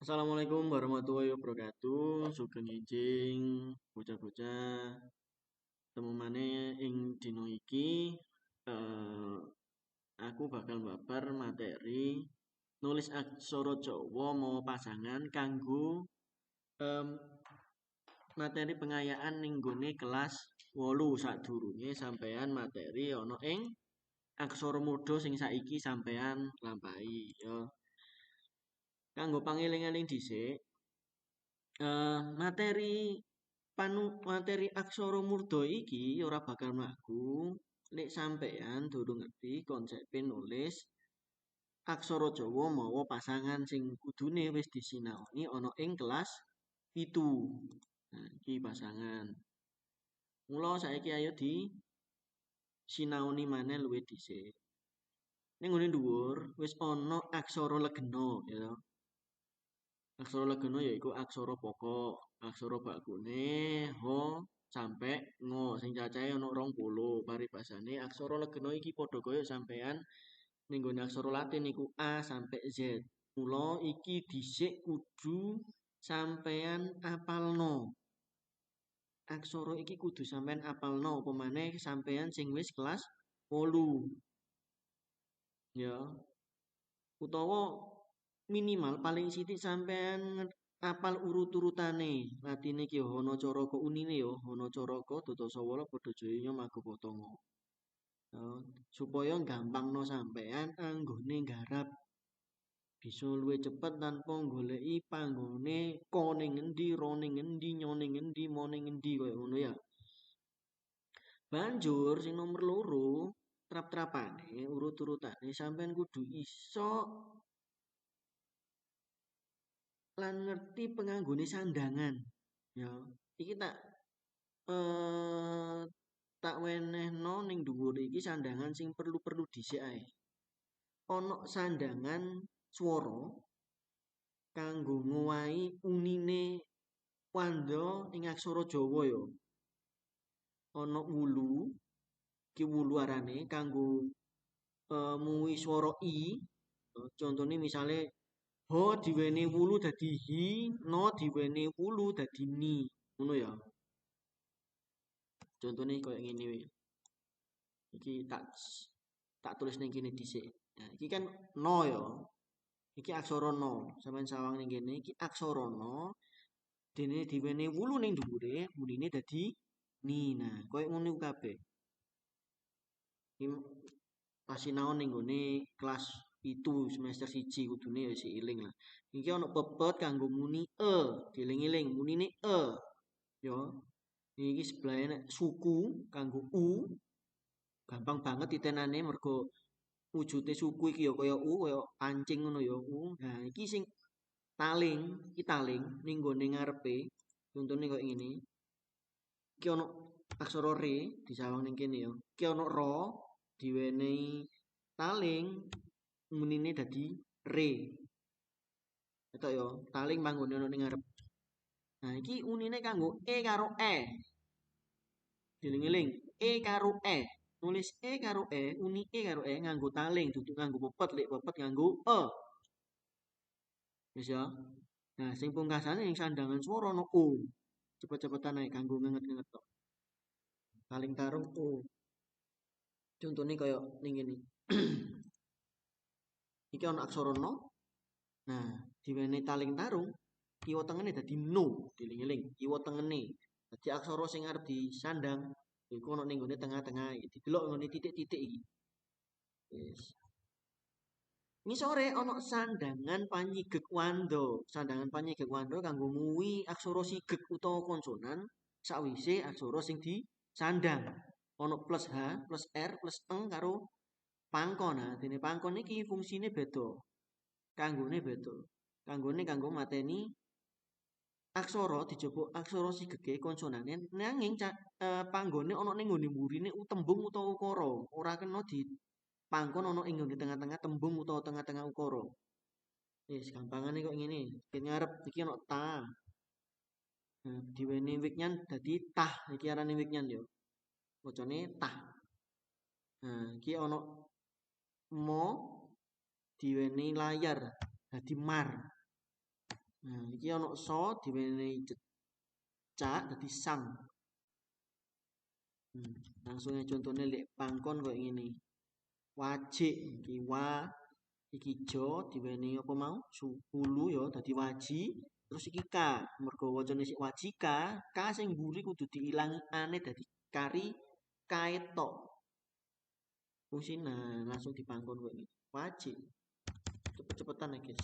Assalamualaikum warahmatullahi wabarakatuh. Sugeng enjing bocah-bocah. Temu maneh ing dina iki eh, aku bakal babar materi nulis aksara Jawa mawa pasangan kanggo um, materi pengayaan ning gone kelas 8 sadurunge sampean materi ana ing aksara mudha sing saiki sampean lampahi ya. Kanggo pangeling-eling dhisik uh, materi panu materi aksara murda iki ora bakal mlaku nek sampean durung ngerti konsepe nulis aksara Jawa mawa pasangan sing kudune wis disinaoni ana ing kelas pitu. Nah, iki pasangan. Mula saiki ayo di sinaoni maneh luwih dhisik. Ning ngene dhuwur wis ana aksara legena ya. Aksara legena yaiku aksara pokok, aksara bakune ha sampe ngo sing cacahe ana 20. Paribasane aksara legena iki padha kaya sampean ning aksara Latin iku A sampe Z. Mula iki dhisik kudu sampean apalno. Aksara iki kudu sampean apalno apa maneh sampean sing wis kelas 8. Ya. Utawa minimal paling sithik sampean apal urut-urutane. Latine ki ana caraka unine ya, ana caraka Datasawara Padha Jaya Magapatama. Ya, supaya gampangno sampean anggone nggarap bisa luwih cepet tanpa goleki panggone ko ning endi, ro ning endi, nyo ning kaya ngono ya. Banjur sing nomor loro, trap-trapane, urut-urutane sampean kudu iso lan ngerti penganggone sandangan. Ya, iki tak eh tak wenehno ning dhuwur iki sandangan sing perlu-perlu dhisik ae. Ana sandangan swara kanggo ngowahi unine wanda ing aksara Jawa ya. Ana wulu, iki wulu arane kanggo uh, muwi swara i. Contone misale ha diwene wulu dadi hi, no diwene wulu dadi ni. Ngono ya. Contone kaya ngene Iki tak tak tulis ning kene dhisik. Nah, iki kan no ya. Iki aksara no. Sampeyan sawang ning kene iki aksara no. Dene diwene wulu ning dhuwure, munine dadi ni. Nah, kaya ngono kabeh. Iki pasinaon ning gone kelas itu semester siji kudune ya isih eling lah. Iki ana pepet kanggo muni e, dieling-eling munine e. Ya. Iki sebelahe nek suku kanggo u. Gampang banget titenane mergo wujude suku iki ya kaya u, kaya pancing ngono ya u. Nah, iki sing taling, iki taling ning gone ngarepe. Contone kaya ngene. Iki ana aksara re disawang ning kene ya. Iki ana ro diwenehi taling munine dadi re. Ketok ya, taling panggone ana ning ngarep. Nah, iki unine kanggo e karo e. Dieling-eling, e karo e. Nulis e karo e, uni e karo e nganggo taling, dudu nganggo pepet, lek pepet nganggo e. Wis. Nah, sing pungkasane ing sandangan swara ana u. Cepet-cepetan ae kanggo ngenget-ngenget tok. Taling tarung u. Contone kaya ning kene. Iki ana aksara no. Nah, diwene taling tarung, kiwa tengene dadi no, dieling-eling, kiwa tengene. Dadi aksara sing arep disandang iku ana ning tengah-tengah iki. Didelok ngene titik-titik iki. Wis. Ngisore ana sandangan panyigek wanda. Sandangan panyigek wanda kanggo muwi aksara sigek utawa konsonan sawise aksara sing disandang. Ana plus H, plus R, plus eng karo pangkon. Nah, dene pangkon iki fungsine beda. Kanggone beda. Kanggone kanggo mateni aksara dijupuk aksara sigeke konsonane nanging uh, panggone ana ning nggone mburine tembung utawa ukara. Ora kena di pangkon ana ing nggone tengah-tengah tembung utawa tengah-tengah ukara. Wis gampangane kok ngene. Ngarep iki ana ta. Nah, diwene wiknyan dadi tah. Iki arane wiknyan ya. Macane tah. Nah, iki ana mo diweni layar dadi mar. Nah, iki ana so diwenehi cecak dadi sang. Hmm, langsung contohnya lek pangkon kok ngene. Wajik iki wa iki jo diwenehi apa mau? Hulu ya dadi waji. Terus iki ka, mergo wacane sik wajika, ka sing mburi kudu diilangi ane dadi kari kae Fungsina langsung dipangkon kok ngene. Wajik. Cepet-cepetan ya, guys.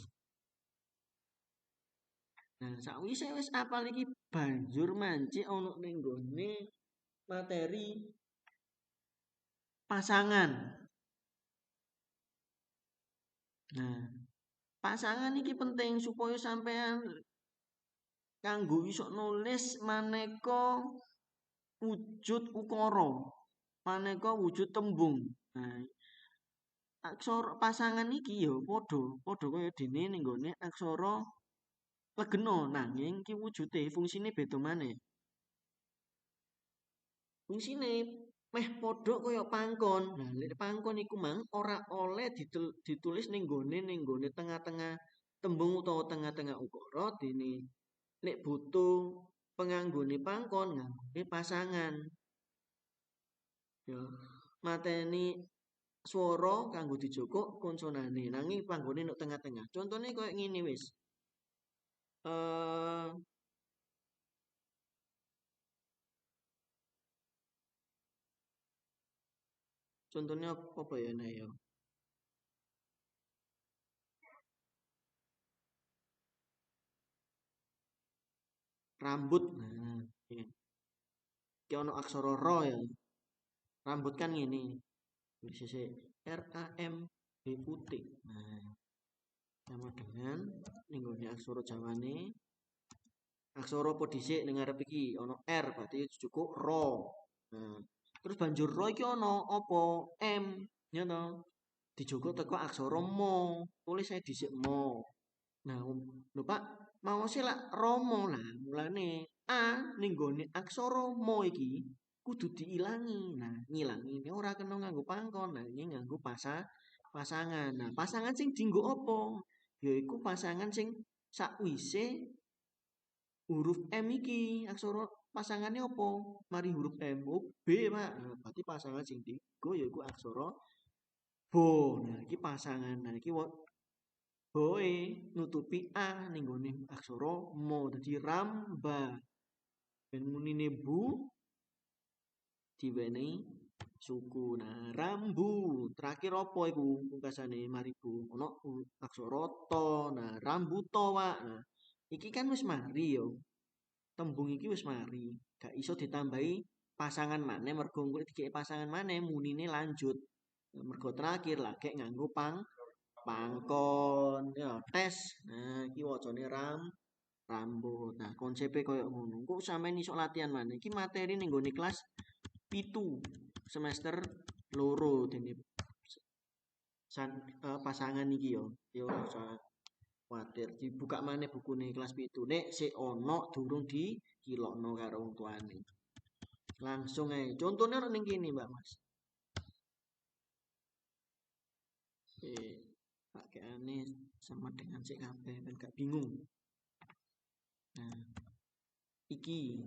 Nah, sakwise wis apal iki banjur mancik ana ning gone materi pasangan. Nah, pasangan iki penting supaya sampean kanggo iso nulis maneka wujud ukara, maneka wujud tembung. Aksara pasangan iki ya padha, padha kaya dene ning gone aksara legena nanging iki wujude fungsine beda maneh. Fungsine meh padha kaya pangkon. Nah, lek pangkon iku mang ora oleh ditulis ning gone ning gone tengah-tengah tembung utawa tengah-tengah ukara dene lek butuh penganggone pangkon nganggone pasangan. Ya, mateni swara kanggo dijokok konsonane nanging panggone nek tengah-tengah. Contone koyo ngene wis. Eh Contohnya apa ya nah ya? Rambut. Nah, ini. Iki ono aksara ra ya. Rambut kan ngene. Sisi R A M B T. Nah, sama dengan gone aksara Jawane aksara apa dhisik ning ngarep iki ono R berarti cukup ro. Nah, terus banjur ro iki ono apa? M, ya to. Dijogok teko aksara mo. Tulis saya dhisik mo. Nah, lho Pak, mau sih lah romo lah. Mulane A ning gone aksara mo iki kudu diilangi. Nah, ngilangi ini ora kena nganggo pangkon. Nah, ini nganggo pasa pasangan. Nah, pasangan sing dienggo apa? Yaiku pasangan sing sakwise huruf M iki aksara pasangane apa? Mari huruf M, oh, B, Pak. Nah, berarti pasangan sing dienggo yaiku aksara bo. Nah, iki pasangan. Nah, iki boe nutupi a ning aksara mo dadi ramba. Ben munine bu diwenehi suku. Nah, rambu. Terakhir apa iku pungkasane maribu? Ono aksara to. Nah, rambuto, Pak. Nah, iki kan wis mari yo. Tembung iki wis mari. Gak iso ditambahi pasangan maneh mergo engko dikek pasangan maneh munine lanjut. Mergo terakhir lagi nganggo pang pangkon ya tes. Nah, iki wacane ram rambut. Nah, konsepe koyo ngono. Kok sampeyan iso latihan maneh. Iki materi ning gone kelas pitu semester loro dene san, uh, pasangan iki yo. Yo usah kuwatir dibuka maneh bukune kelas pitu. Nek sik ono durung dikilokno karo wong tuane. Langsung ae. Contone ora ning kene, Mbak Mas. Eh, pakaiane sama dengan kabeh ben gak bingung. Nah, iki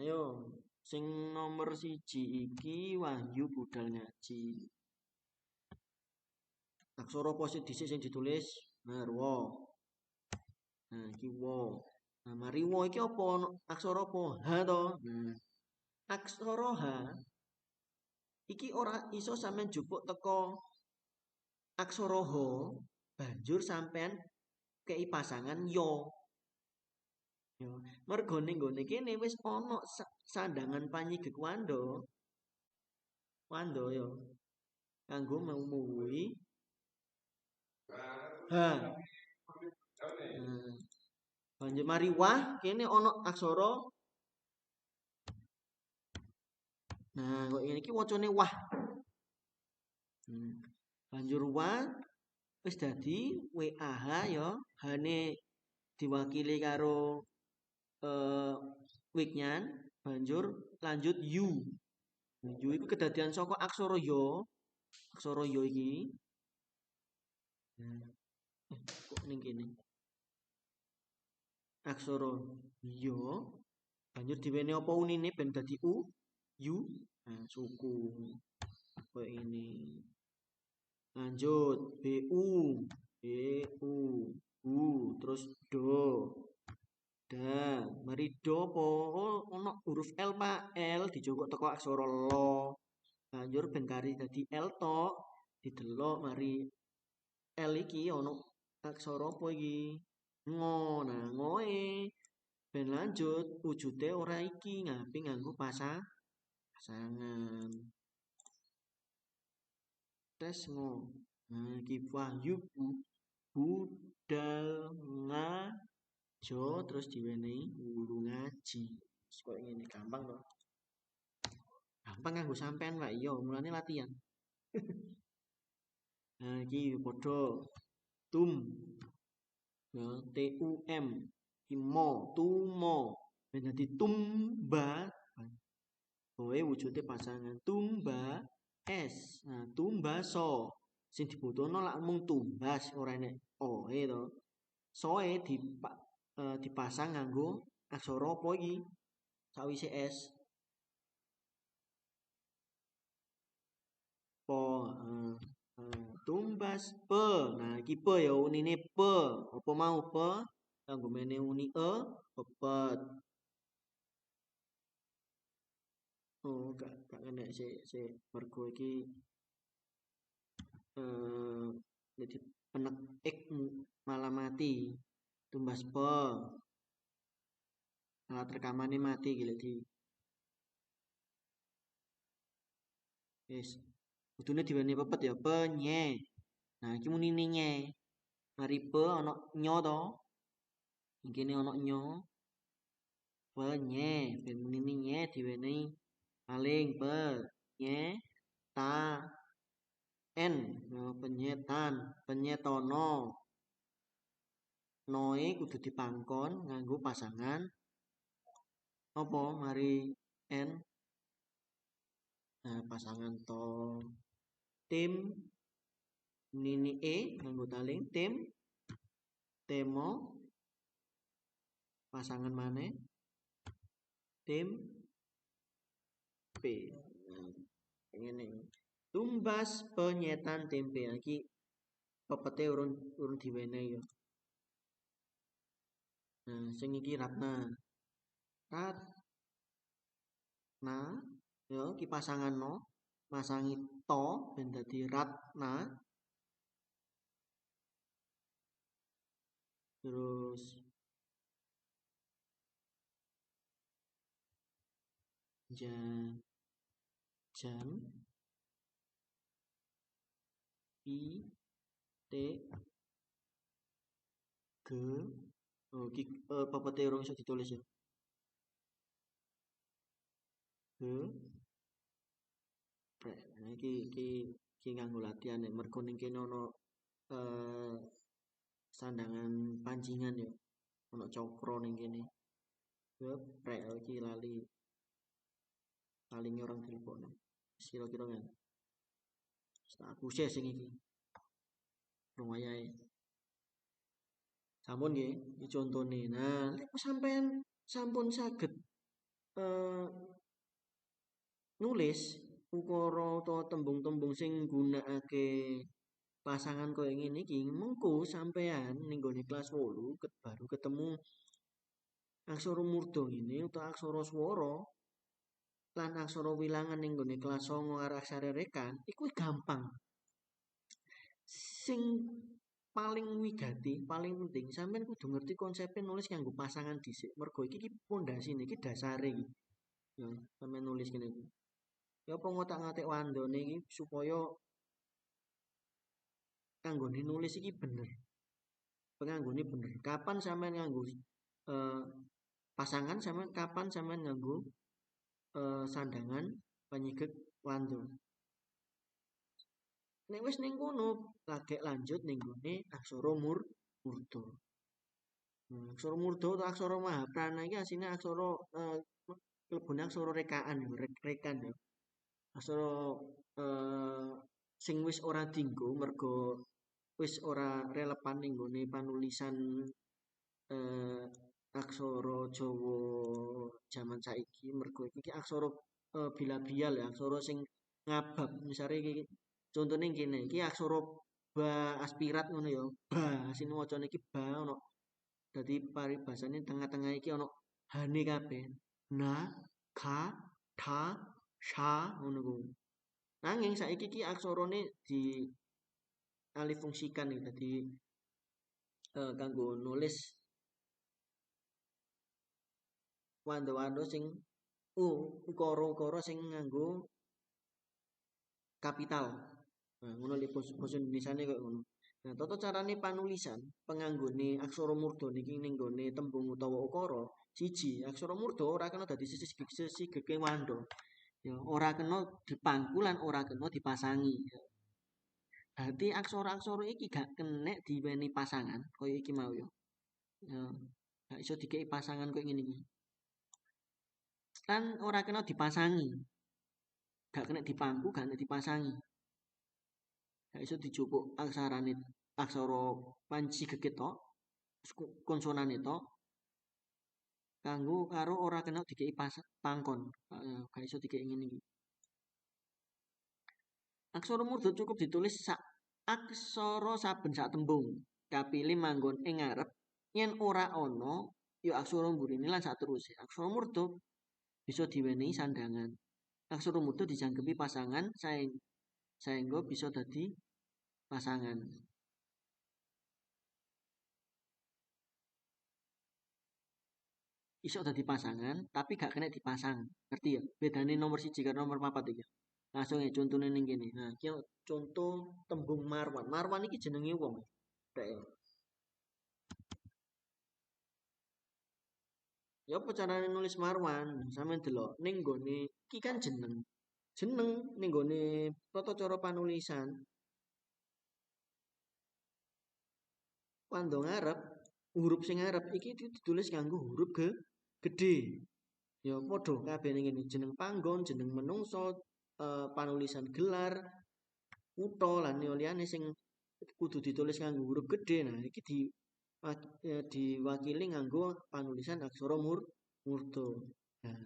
Ayo, sing nomor siji iki Wahyu budal ngaji. Aksara sing dhisik sing ditulis? Marwa. Nah, iki wa. Nah, mari wa iki apa? Aksara apa? Ha to. Nah, aksara ha iki ora iso sampean jupuk teko aksara ha banjur sampean kei pasangan yo. Yo, mergo ning gone kene wis ana sandangan panyigek wando. Wando yo. Kanggo memuwi Ha. Hmm. Banjur mari wah kene ana aksara Nah, kok ngene iki wacane wah. Hmm. Banjur wah wis dadi WAH ya, hane diwakili karo eh wiknyan banjur lanjut yu. Yu iku kedadian saka aksara ya. Aksara ya iki. Nah, eh, kok ning kene? Aksara ya banjur diwene apa unine ben dadi u, yu, nah suku. Kayak ini. Lanjut, bu, bu, u, terus do, da, mari do apa? Oh, ono huruf L Pak, L dijogok teko aksara lo. Banjur ben kari dadi L tok, didelok mari L iki ono aksara apa iki? Ngo. Nah, ngoe ben lanjut wujude ora iki ngapi nganggo pasang pasangan. Tes ngo. Nah, iki wahyu bu, budal ngajo terus diwenehi guru ngaji. Kok ngene gampang to. Gampang nganggo sampean Pak, iya mulane latihan. nah, iki padha tum. Ya, T U M. Iki mo, tumo. Ben tumba. Kowe wujude pasangan tumba S. Nah, tumbaso. Sing dibutuhno lak mung tumbas ora enek oe to. Soe dipa, uh, dipasang nganggo aksara apa iki? Sawise S. Po, uh, tumbas pe. Nah, iki pe ya unine pe. Apa mau pe? Kanggo mene uni e, pepet. Oh, gak gak kena sik sik mergo iki eh jadi penek ik malah mati. Tumbas pe. Alat rekamane mati gile di Wis. Kudune diweni pepet ya penye. Nah, iki munine nye. Mari pe ana nyo to. Iki ne ana nyo. Penye, ben munine nye diwenehi paling pe nye ta n no, penyetan, penyetono. Noe kudu dipangkon nganggo pasangan. Apa? Mari n. Nah, pasangan to. Tim. Nini e nganggo taling. Tim. Temo. Pasangan mana tim. P. Nah, ini tumbas penyetan tempe. Lagi pepete urun urun diwenehi ya nah sing iki ratna rat iki pasangan no masangi to ben dadi ratna terus jam jam i t g oh iki uh, pepete urung iso ditulis ya? G prek nah, iki iki iki nganggo latihan nek mergo ning kene ana uh, sandangan pancingan ya. Ana cokro ning kene. Prek iki lali. Paling orang telepon kira-kira kan aku sih sing iki. Lumayan sampun nggih iki contone. Nah lek sampean sampun saged uh, nulis ukara utawa tembung-tembung sing nggunakake pasangan koyo ngene iki mengko sampean ning gone kelas 8 ket baru ketemu aksara murda ngene utawa aksara swara lan aksara wilangan ning gone kelas 9 arah aksara rekan iku gampang. Sing paling wigati paling penting sampean kudu ngerti konsep nulis nganggo pasangan dhisik. Mergo iki pondasine iki dasare iki. Ya sampean nulis kene iki. Ya apa ngotak-ngatik wandone iki supaya kanggone nulis iki bener. Penganggone bener. Kapan sampean nganggo uh, pasangan sampean kapan sampean nganggo uh, sandangan penyigek wando nek wis ning kono lagi lanjut ning gone aksara mur murda. Hmm, aksara murda atau aksara mahaprana iki asline aksara uh, lebone aksara rekaan rekan ya. Aksara uh, sing wis ora dinggo mergo wis ora relevan ning nggone panulisan eh, aksara Jawa jaman saiki mergo iki aksara eh, bilabial ya, aksara sing ngabab. Misale iki contone kene, iki aksara ba aspirat ngono ya. Ba, asline wacane iki ba ono. Dadi paribasane tengah-tengah iki ono hane kabeh. Na, ka, tha, sha ngono kuwi. Nanging saiki iki aksarane di alih fungsikan iki dadi eh, kanggo nulis wanda-wanda sing u ukara-ukara sing nganggo kapital. Ngono lek basa Indonesiane koyo ngono. Nah, tata carane panulisan penganggone aksara murda niki ning gone tembung utawa ukara, siji, aksara murda ora kena dadi sesigege wanda. Ya, ora kena dipangku lan ora kena dipasangi. Dadi aksara-aksara iki gak kenek diweni pasangan kaya iki mau ya. Ya, gak iso dikei pasangan koyo ngene iki. Lan ora kena dipasangi. Gak kena dipangku, gak kena dipasangi. Gak iso dijupuk aksarane aksara panci gegit tok, konsonane tok. Kanggo karo ora kena dikei pangkon. Gak iso dikei ngene iki. Aksara murda cukup ditulis sak aksara saben sak tembung. Kapilih manggon ing ngarep yen ora ana ya aksara mburine lan saterusé. Aksara murda bisa diwenehi sandangan. Aksara murda dijangkepi pasangan saeng saengga bisa dadi pasangan. Iso dadi pasangan tapi gak kena dipasang. Ngerti ya? Bedane nomor siji karo nomor papat iki. Langsung ya contone ning kene. Nah, iki contoh tembung Marwan. Marwan iki jenenge wong. Rek. Ya apa carane nulis Marwan? Sampeyan delok ning gone iki kan jeneng. Jeneng ning gone tata cara panulisan. Pando ngarep, huruf sing ngarep iki ditulis nganggo huruf ge gedhe. Ya padha kabeh ning jeneng panggon, jeneng menungso, uh, panulisan gelar, kutha lan liyane sing kudu ditulis nganggo huruf gedhe. Nah, iki di ya, diwakili nganggo panulisan aksara mur murda. Nah,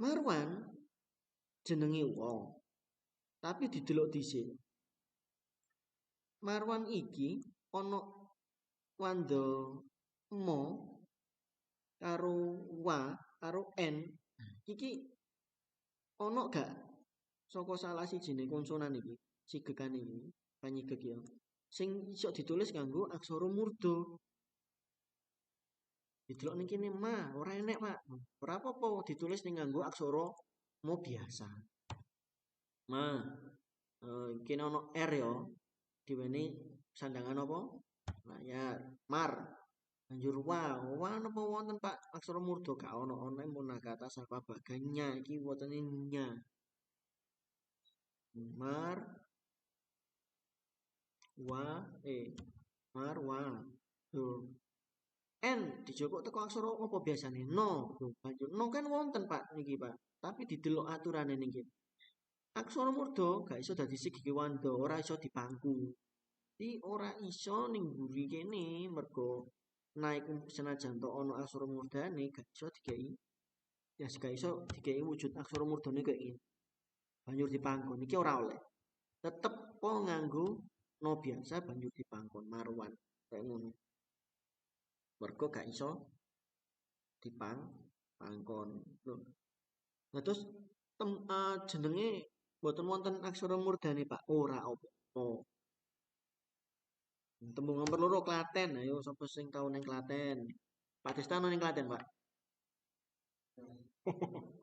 Marwan jenenge wong. Tapi didelok dhisik. Marwan iki ana wanda mo karo wa karo n iki ana gak? Saka salah sijine konsonan iki sigekan iki panyigek ya. Sing iso ditulis nganggo aksara murda. Didelok ning kene ma ora enek Pak. Ora apa-apa ditulis ning nganggo aksara mo biasa. Ma uh, kene ana r ya diweni sandangan apa? Layar. Mar. Banjur wa wa napa wonten Pak? Aksara murda gak ana ana munakata sapa baganya iki wonten nya mar. Wa e marwa tuh n dijupuk teko aksara apa biasane? No. Banjur no kan wonten Pak. Niki Pak tapi didelok aturane niki aksara murda gak iso dadi segi wanda ora iso dipangku. Jadi ora iso ning mburi kene mergo naik senajan to ana aksara murdane gak iso dikei. Ya gak iso dikei wujud aksara murdane kaya ngene banjur dipanggon iki ora oleh. Tetep po nganggo no biasa banjur dipanggon marwan kayak ngono. Mergo gak iso dipang pangkon nah terus tem, uh, jenenge mboten wonten aksara murdane Pak? Ora apa? Oh. tembung nomor loro Klaten. Ayo sapa sing tau ning Klaten? Pak Desta ning Klaten Pak?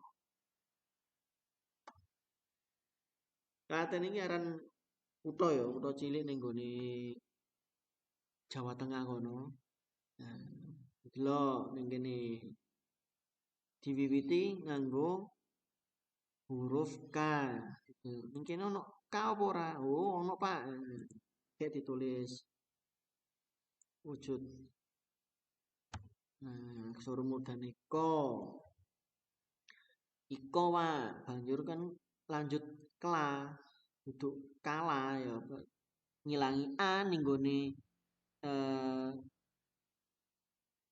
Klaten ini aran kutha ya, kutha cilik ning gone Jawa Tengah kono. Nah, delok ning kene diwiwiti nganggo huruf K. Kene ono K apa ora? Oh, ono Pak. Kayak ditulis wujud Nah, aksara mudhane ko. Iko wa banjur kan lanjut kla duduk kala ya ngilangi a ning gone eh,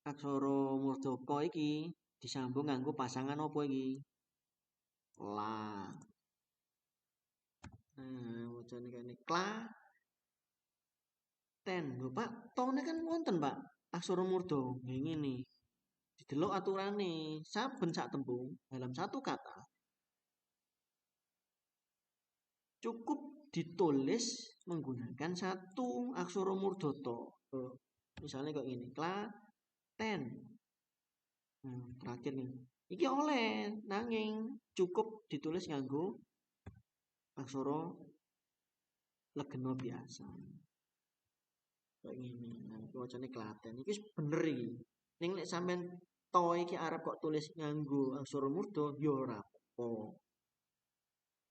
aksara murdaka iki disambung nganggo pasangan apa iki? La. Nah, wacane kene kla ten. Lho, Pak, tone kan wonten, Pak. Aksara murda nggih ngene. Didelok aturane, saben sak tembung dalam satu kata cukup ditulis menggunakan satu aksara murdata. Misalnya kok ini, klaten. Nah, terakhir nih. Iki oleh nanging cukup ditulis nganggo aksara legena biasa. Kayak ngene. Nah, iki wacane klaten. Iki bener iki. Ning nek sampean iki arep kok tulis nganggo aksara murda ya ora apa.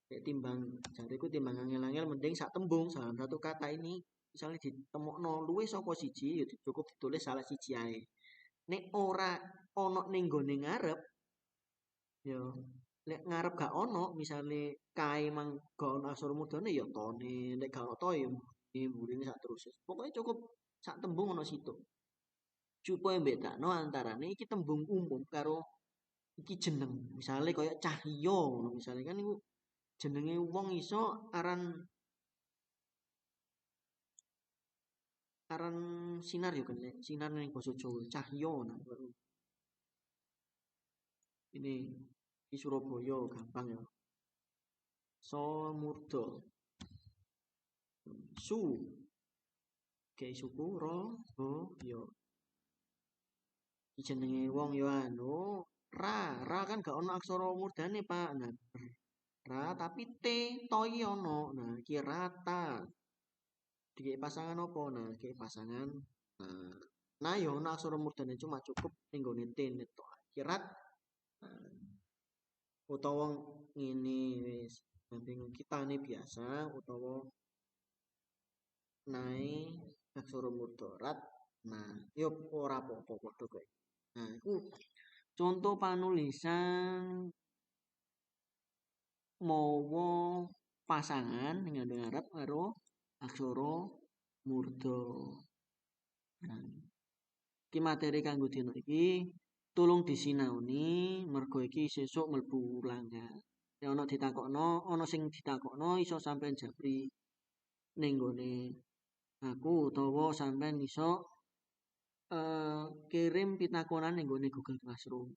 Nek timbang jariku timbang angel-angel mending sak tembung dalam satu kata ini misalnya ditemokno luwih saka siji ya cukup ditulis salah siji ae. Nek ora ana ning gone ngarep ya nek ngarep gak ono misale kae mang gak ono aksara mudane ya tone nek gak ono to ya mburine sak terus. Pokoke cukup sak tembung ono situ. Supaya bedakno antarane iki tembung umum karo iki jeneng. Misale kaya cahya ngono misale kan iku jenenge wong iso aran aran sinar yo kan sinar ning basa Jawa cahya nah baru ini di Surabaya gampang ya. Murdo su. Kayak suku ro bo yo jenenge wong yo anu ra ra kan gak ono aksara murdane Pak. Nah ra tapi t toi ono. Nah iki rata. Pasangan apa? Nah dikei pasangan nah nah yo ono aksara murdane cuma cukup ning gone t kirat utawa ngene wis banding kitane biasa utawa nae aksara murdarat nah yo ora apa-apa padha kok nah iku contoh panulisan mawa pasangan dengan ngarep karo aksara murda. Nah, iki materi kanggo dina iki tulung disinaoni mergo iki sesuk mlebu ulangan. Nek ana ditakokno, ana sing ditakokno iso sampean japri ning gone aku utawa sampean iso uh, kirim pitakonan ning gone Google Classroom.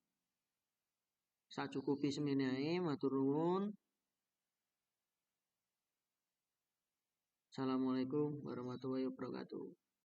Sacukupi semene ae, matur nuwun. Assalamualaikum warahmatullahi wabarakatuh.